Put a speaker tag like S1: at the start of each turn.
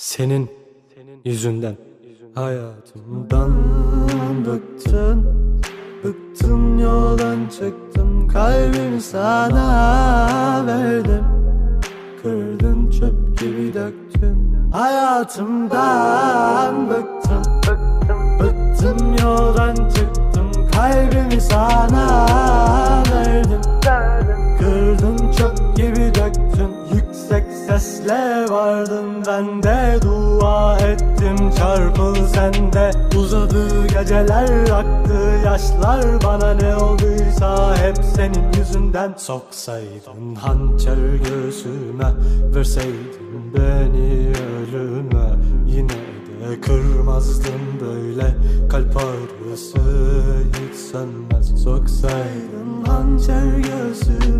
S1: Senin yüzünden. Hayatımdan bıktın Bıktın yoldan çıktın. Kalbimi sana verdim Kırdın çöp gibi döktün. Hayatımdan bıktım Bıktım yoldan çıktım hevesle vardım ben de Dua ettim çarpıl sende. Uzadı geceler aktı yaşlar Bana ne olduysa hep senin yüzünden. Soksaydın hançer göğsüme Verseydin beni ölüme. Yine de kırmazdım böyle Kalp ağrısı hiç sönmez Soksaydın hançer göğsüme